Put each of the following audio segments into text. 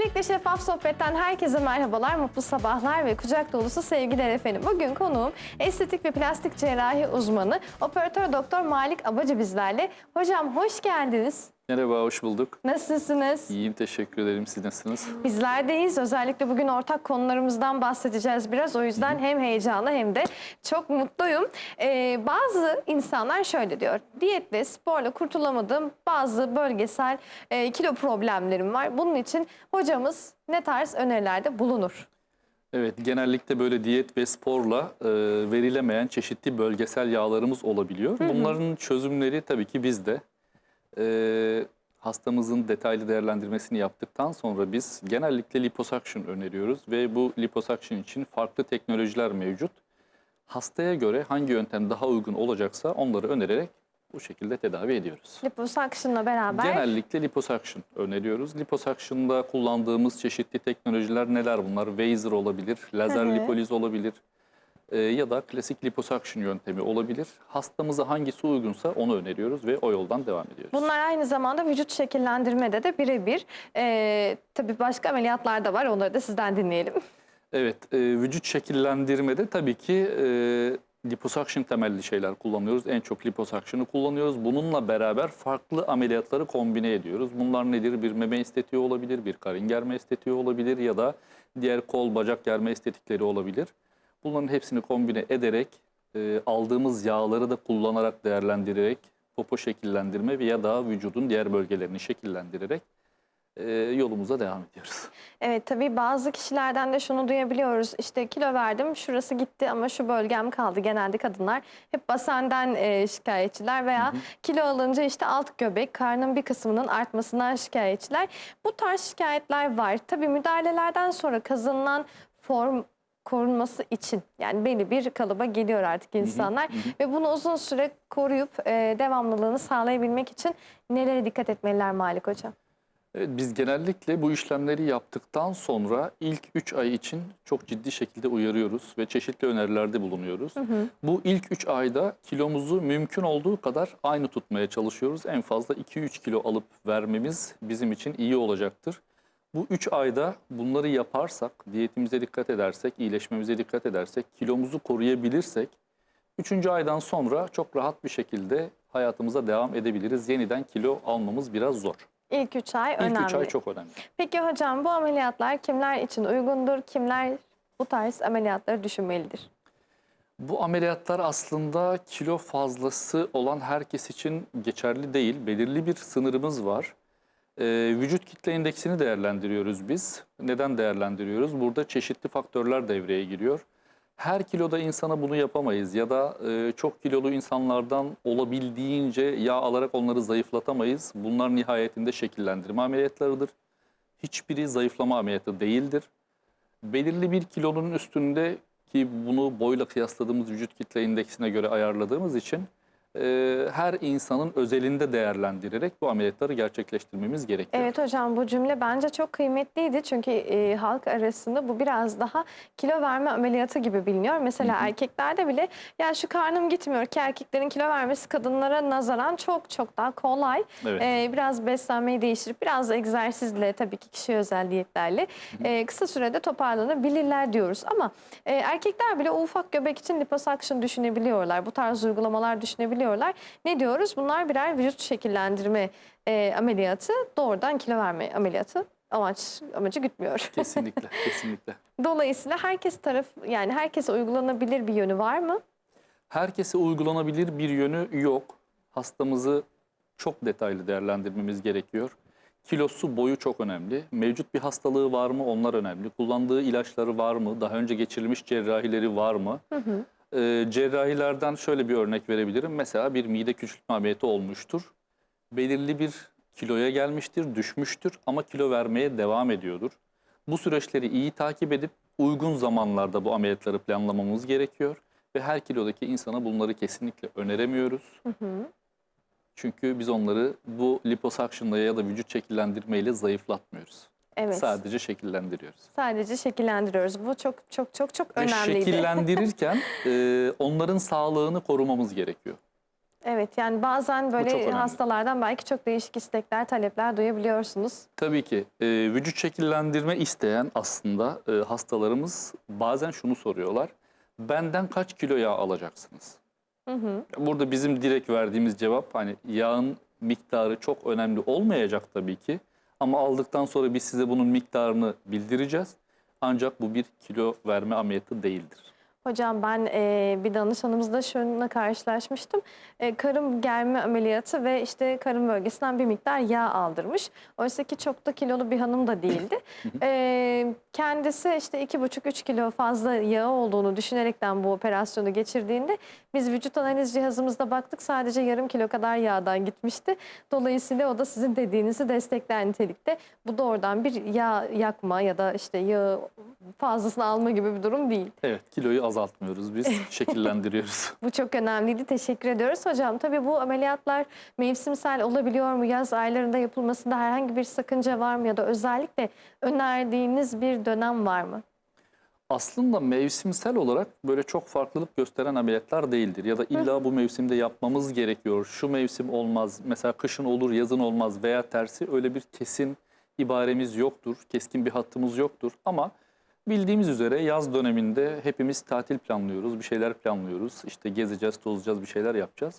Öncelikle Şeffaf Sohbet'ten herkese merhabalar, mutlu sabahlar ve kucak dolusu sevgiler efendim. Bugün konuğum estetik ve plastik cerrahi uzmanı, operatör doktor Malik Abacı bizlerle. Hocam hoş geldiniz. Merhaba, hoş bulduk. Nasılsınız? İyiyim, teşekkür ederim. Siz nasılsınız? Bizler deyiz. Özellikle bugün ortak konularımızdan bahsedeceğiz biraz. O yüzden hem heyecanlı hem de çok mutluyum. Ee, bazı insanlar şöyle diyor. Diyetle, sporla kurtulamadığım bazı bölgesel e, kilo problemlerim var. Bunun için hocamız ne tarz önerilerde bulunur? Evet, genellikle böyle diyet ve sporla e, verilemeyen çeşitli bölgesel yağlarımız olabiliyor. Bunların çözümleri tabii ki bizde. E, hastamızın detaylı değerlendirmesini yaptıktan sonra biz genellikle liposuction öneriyoruz ve bu liposuction için farklı teknolojiler mevcut. Hastaya göre hangi yöntem daha uygun olacaksa onları önererek bu şekilde tedavi ediyoruz. Liposuction'la beraber Genellikle liposuction öneriyoruz. Liposuction'da kullandığımız çeşitli teknolojiler neler bunlar? Wazer olabilir, lazer Hı hı. lipoliz olabilir ya da klasik liposuction yöntemi olabilir. Hastamıza hangisi uygunsa onu öneriyoruz ve o yoldan devam ediyoruz. Bunlar aynı zamanda vücut şekillendirmede de birebir. Ee, tabii başka ameliyatlar da var. Onları da sizden dinleyelim. Evet, e, vücut şekillendirmede tabii ki e, liposuction temelli şeyler kullanıyoruz. En çok liposuction'ı kullanıyoruz. Bununla beraber farklı ameliyatları kombine ediyoruz. Bunlar nedir? Bir meme estetiği olabilir, bir karın germe estetiği olabilir ya da diğer kol, bacak germe estetikleri olabilir. Bunların hepsini kombine ederek e, aldığımız yağları da kullanarak değerlendirerek popo şekillendirme veya da vücudun diğer bölgelerini şekillendirerek e, yolumuza devam ediyoruz. Evet tabii bazı kişilerden de şunu duyabiliyoruz. İşte kilo verdim şurası gitti ama şu bölgem kaldı. Genelde kadınlar hep basenden e, şikayetçiler veya kilo alınca işte alt göbek karnın bir kısmının artmasından şikayetçiler. Bu tarz şikayetler var. Tabii müdahalelerden sonra kazanılan form korunması için yani belli bir kalıba geliyor artık insanlar ve bunu uzun süre koruyup e, devamlılığını sağlayabilmek için nelere dikkat etmeliler Malik Hocam? Evet, biz genellikle bu işlemleri yaptıktan sonra ilk 3 ay için çok ciddi şekilde uyarıyoruz ve çeşitli önerilerde bulunuyoruz. Bu ilk 3 ayda kilomuzu mümkün olduğu kadar aynı tutmaya çalışıyoruz. En fazla 2-3 kilo alıp vermemiz bizim için iyi olacaktır. Bu 3 ayda bunları yaparsak, diyetimize dikkat edersek, iyileşmemize dikkat edersek, kilomuzu koruyabilirsek 3. aydan sonra çok rahat bir şekilde hayatımıza devam edebiliriz. Yeniden kilo almamız biraz zor. İlk 3 ay İlk önemli. 3 ay çok önemli. Peki hocam bu ameliyatlar kimler için uygundur? Kimler bu tarz ameliyatları düşünmelidir? Bu ameliyatlar aslında kilo fazlası olan herkes için geçerli değil. Belirli bir sınırımız var. Ee, vücut kitle indeksini değerlendiriyoruz biz. Neden değerlendiriyoruz? Burada çeşitli faktörler devreye giriyor. Her kiloda insana bunu yapamayız ya da e, çok kilolu insanlardan olabildiğince yağ alarak onları zayıflatamayız. Bunlar nihayetinde şekillendirme ameliyatlarıdır. Hiçbiri zayıflama ameliyatı değildir. Belirli bir kilonun üstünde ki bunu boyla kıyasladığımız vücut kitle indeksine göre ayarladığımız için e, her insanın özelinde değerlendirerek bu ameliyatları gerçekleştirmemiz gerekiyor. Evet hocam bu cümle bence çok kıymetliydi. Çünkü e, halk arasında bu biraz daha kilo verme ameliyatı gibi biliniyor. Mesela erkeklerde bile ya şu karnım gitmiyor ki erkeklerin kilo vermesi kadınlara nazaran çok çok daha kolay. Evet. E, biraz beslenmeyi değiştirip biraz egzersizle tabii ki kişi özel diyetlerle e, kısa sürede toparlanabilirler diyoruz. Ama e, erkekler bile ufak göbek için liposuction düşünebiliyorlar. Bu tarz uygulamalar düşünebiliyorlar. Ne diyoruz? Bunlar birer vücut şekillendirme e, ameliyatı. Doğrudan kilo verme ameliyatı. Amaç amacı gütmüyor. Kesinlikle, kesinlikle. Dolayısıyla herkes taraf yani herkese uygulanabilir bir yönü var mı? Herkese uygulanabilir bir yönü yok. Hastamızı çok detaylı değerlendirmemiz gerekiyor. Kilosu, boyu çok önemli. Mevcut bir hastalığı var mı? Onlar önemli. Kullandığı ilaçları var mı? Daha önce geçirilmiş cerrahileri var mı? Ee, cerrahilerden şöyle bir örnek verebilirim. Mesela bir mide küçültme ameliyatı olmuştur. Belirli bir kiloya gelmiştir, düşmüştür ama kilo vermeye devam ediyordur. Bu süreçleri iyi takip edip uygun zamanlarda bu ameliyatları planlamamız gerekiyor. Ve her kilodaki insana bunları kesinlikle öneremiyoruz. Çünkü biz onları bu liposuction'la ya da vücut şekillendirmeyle zayıflatmıyoruz. Evet. Sadece şekillendiriyoruz. Sadece şekillendiriyoruz. Bu çok çok çok çok Ve önemliydi. şekillendirirken e, onların sağlığını korumamız gerekiyor. Evet yani bazen böyle hastalardan belki çok değişik istekler, talepler duyabiliyorsunuz. Tabii ki e, vücut şekillendirme isteyen aslında e, hastalarımız bazen şunu soruyorlar. Benden kaç kilo yağ alacaksınız? Hı hı. Burada bizim direkt verdiğimiz cevap hani yağın miktarı çok önemli olmayacak tabii ki. Ama aldıktan sonra biz size bunun miktarını bildireceğiz. Ancak bu bir kilo verme ameliyatı değildir. Hocam ben e, bir danışanımızda şununla karşılaşmıştım. E, karın germe ameliyatı ve işte karın bölgesinden bir miktar yağ aldırmış. Oysa ki çok da kilolu bir hanım da değildi. E, kendisi işte iki buçuk üç kilo fazla yağı olduğunu düşünerekten bu operasyonu geçirdiğinde biz vücut analiz cihazımızda baktık sadece yarım kilo kadar yağdan gitmişti. Dolayısıyla o da sizin dediğinizi destekler nitelikte. Bu doğrudan bir yağ yakma ya da işte yağı fazlasını alma gibi bir durum değil. Evet kiloyu azaltmıyoruz biz şekillendiriyoruz. Bu çok önemliydi. Teşekkür ediyoruz hocam. Tabii bu ameliyatlar mevsimsel olabiliyor mu? Yaz aylarında yapılmasında herhangi bir sakınca var mı? Ya da özellikle önerdiğiniz bir dönem var mı? Aslında mevsimsel olarak böyle çok farklılık gösteren ameliyatlar değildir. Ya da illa bu mevsimde yapmamız gerekiyor. Şu mevsim olmaz. Mesela kışın olur, yazın olmaz veya tersi öyle bir kesin ibaremiz yoktur. Keskin bir hattımız yoktur. Ama bildiğimiz üzere yaz döneminde hepimiz tatil planlıyoruz, bir şeyler planlıyoruz. İşte gezeceğiz, tozacağız, bir şeyler yapacağız.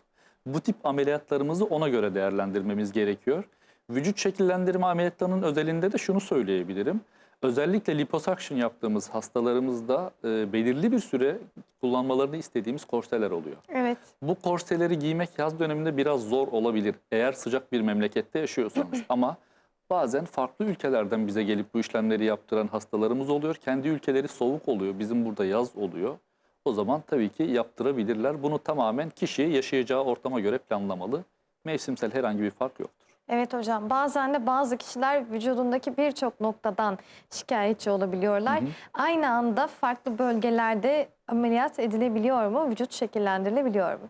Bu tip ameliyatlarımızı ona göre değerlendirmemiz gerekiyor. Vücut şekillendirme ameliyatlarının özelinde de şunu söyleyebilirim. Özellikle liposuction yaptığımız hastalarımızda e, belirli bir süre kullanmalarını istediğimiz korseler oluyor. Evet. Bu korseleri giymek yaz döneminde biraz zor olabilir eğer sıcak bir memlekette yaşıyorsanız. Ama bazen farklı ülkelerden bize gelip bu işlemleri yaptıran hastalarımız oluyor. Kendi ülkeleri soğuk oluyor, bizim burada yaz oluyor. O zaman tabii ki yaptırabilirler. Bunu tamamen kişi yaşayacağı ortama göre planlamalı. Mevsimsel herhangi bir fark yoktur. Evet hocam bazen de bazı kişiler vücudundaki birçok noktadan şikayetçi olabiliyorlar. Aynı anda farklı bölgelerde ameliyat edilebiliyor mu? Vücut şekillendirilebiliyor mu?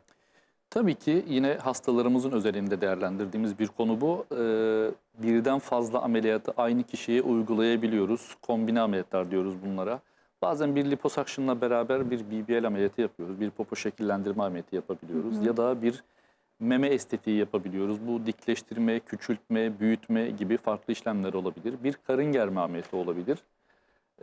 Tabii ki yine hastalarımızın özelinde değerlendirdiğimiz bir konu bu. Ee, birden fazla ameliyatı aynı kişiye uygulayabiliyoruz. Kombine ameliyatlar diyoruz bunlara. Bazen bir liposuction'la beraber bir BBL ameliyatı yapıyoruz. Bir popo şekillendirme ameliyatı yapabiliyoruz. Ya da bir meme estetiği yapabiliyoruz. Bu dikleştirme, küçültme, büyütme gibi farklı işlemler olabilir. Bir karın germe ameliyatı olabilir.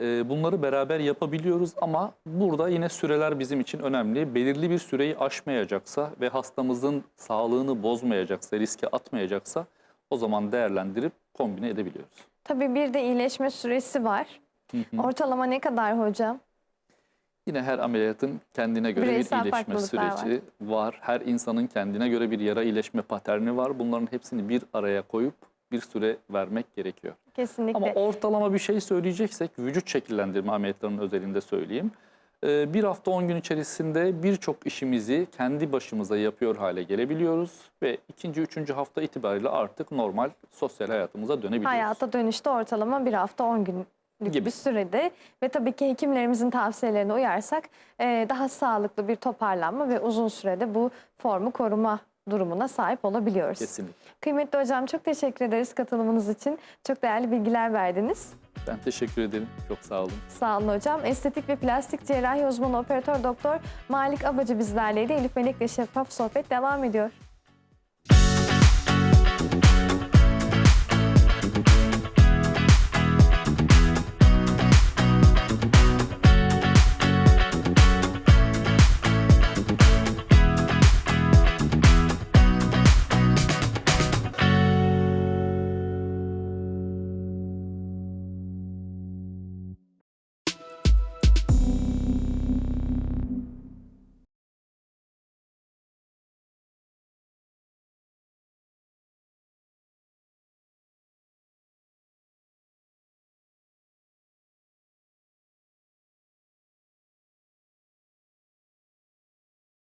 Ee, Bunları beraber yapabiliyoruz ama burada yine süreler bizim için önemli. Belirli bir süreyi aşmayacaksa ve hastamızın sağlığını bozmayacaksa, riske atmayacaksa o zaman değerlendirip kombine edebiliyoruz. Tabii bir de iyileşme süresi var. Ortalama ne kadar hocam? Yine her ameliyatın kendine göre Bireysel bir iyileşme süreci var. Her insanın kendine göre bir yara iyileşme paterni var. Bunların hepsini bir araya koyup bir süre vermek gerekiyor. Kesinlikle. Ama ortalama bir şey söyleyeceksek vücut şekillendirme ameliyatlarının özelinde söyleyeyim. Ee, Bir hafta 10 gün içerisinde birçok işimizi kendi başımıza yapıyor hale gelebiliyoruz ve ikinci, üçüncü hafta itibariyle artık normal sosyal hayatımıza dönebiliyoruz. Hayata dönüşte ortalama bir hafta 10 günlük Gibi. bir sürede ve tabii ki hekimlerimizin tavsiyelerine uyarsak e, daha sağlıklı bir toparlanma ve uzun sürede bu formu koruma durumuna sahip olabiliyoruz. Kesinlikle. Kıymetli hocam çok teşekkür ederiz katılımınız için. Çok değerli bilgiler verdiniz. Ben teşekkür ederim. Çok sağ olun. Sağ olun hocam. Estetik ve plastik cerrahi uzmanı operatör doktor Malik Abacı bizlerleydi. Elif Melek'le şeffaf sohbet devam ediyor.